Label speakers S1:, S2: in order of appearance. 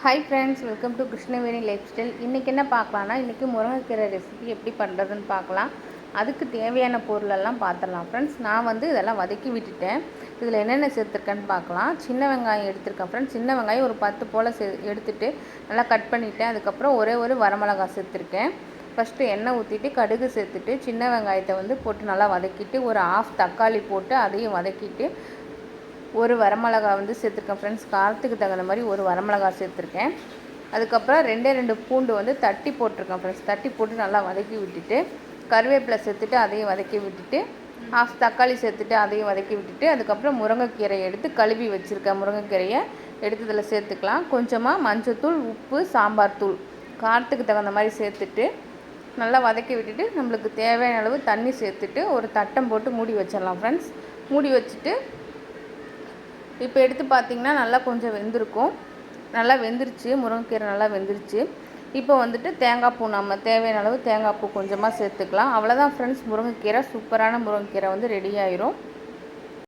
S1: Hi friends welcome to Krishnaveni lifestyle இன்றைக்கி என்ன பார்க்கலான்னா இன்றைக்கி முருங்கைக்கீரை ரெசிபி எப்படி பண்ணுறதுன்னு பார்க்கலாம். அதுக்கு தேவையான பொருளெல்லாம் பார்த்துடலாம். ஃப்ரெண்ட்ஸ் நான் வந்து இதெல்லாம் வதக்கி விட்டுட்டேன். இதில் என்னென்ன சேர்த்துருக்கேன்னு பார்க்கலாம். சின்ன வெங்காயம் எடுத்திருக்கேன் ஃப்ரெண்ட்ஸ் சின்ன வெங்காயம் ஒரு பத்து போல் சே எடுத்துட்டு நல்லா கட் பண்ணிவிட்டேன் அதுக்கப்புறம் ஒரே ஒரு வரமிளகா சேர்த்துருக்கேன். ஃபஸ்ட்டு எண்ணெய் ஊற்றிட்டு கடுகு சேர்த்துட்டு சின்ன வெங்காயத்தை வந்து போட்டு நல்லா வதக்கிட்டு ஒரு ஆஃப் தக்காளி போட்டு அதையும் வதக்கிட்டு ஒரு வரமிளகா வந்து சேர்த்துருக்கேன் ஃப்ரெண்ட்ஸ் காரத்துக்கு தகுந்த மாதிரி ஒரு வரமிளகா சேர்த்துருக்கேன். அதுக்கப்புறம் ரெண்டே ரெண்டு பூண்டு வந்து தட்டி போட்டிருக்கேன் ஃப்ரெண்ட்ஸ் தட்டி போட்டு நல்லா வதக்கி விட்டுட்டு கருவேப்பிலை சேர்த்துட்டு அதையும் வதக்கி விட்டுட்டு ஆஃப் தக்காளி சேர்த்துட்டு அதையும் வதக்கி விட்டுட்டு அதுக்கப்புறம் முருங்கைக்கீரையை எடுத்து கழுவி வச்சுருக்கேன். முருங்கைக்கீரையை எடுத்து இதில் சேர்த்துக்கலாம். கொஞ்சமாக மஞ்சத்தூள் உப்பு சாம்பார் தூள் காரத்துக்கு தகுந்த மாதிரி சேர்த்துட்டு நல்லா வதக்கி விட்டுட்டு நம்மளுக்கு தேவையான அளவு தண்ணி சேர்த்துட்டு ஒரு தட்டம் போட்டு மூடி வச்சிடலாம் ஃப்ரெண்ட்ஸ் மூடி வச்சுட்டு இப்போ எடுத்து பார்த்திங்கன்னா நல்லா கொஞ்சம் வெந்திருக்கும். நல்லா வெந்துருச்சு. முருங்கைக்கீரை நல்லா வெந்துருச்சு. இப்போ வந்துட்டு தேங்காய் பூ நம்ம தேவையான அளவு தேங்காய் பூ கொஞ்சமாக சேர்த்துக்கலாம். அவ்வளோதான் ஃப்ரெண்ட்ஸ் முருங்கைக்கீரை சூப்பரான முருங்கைக்கீரை வந்து ரெடி ஆயிரும்.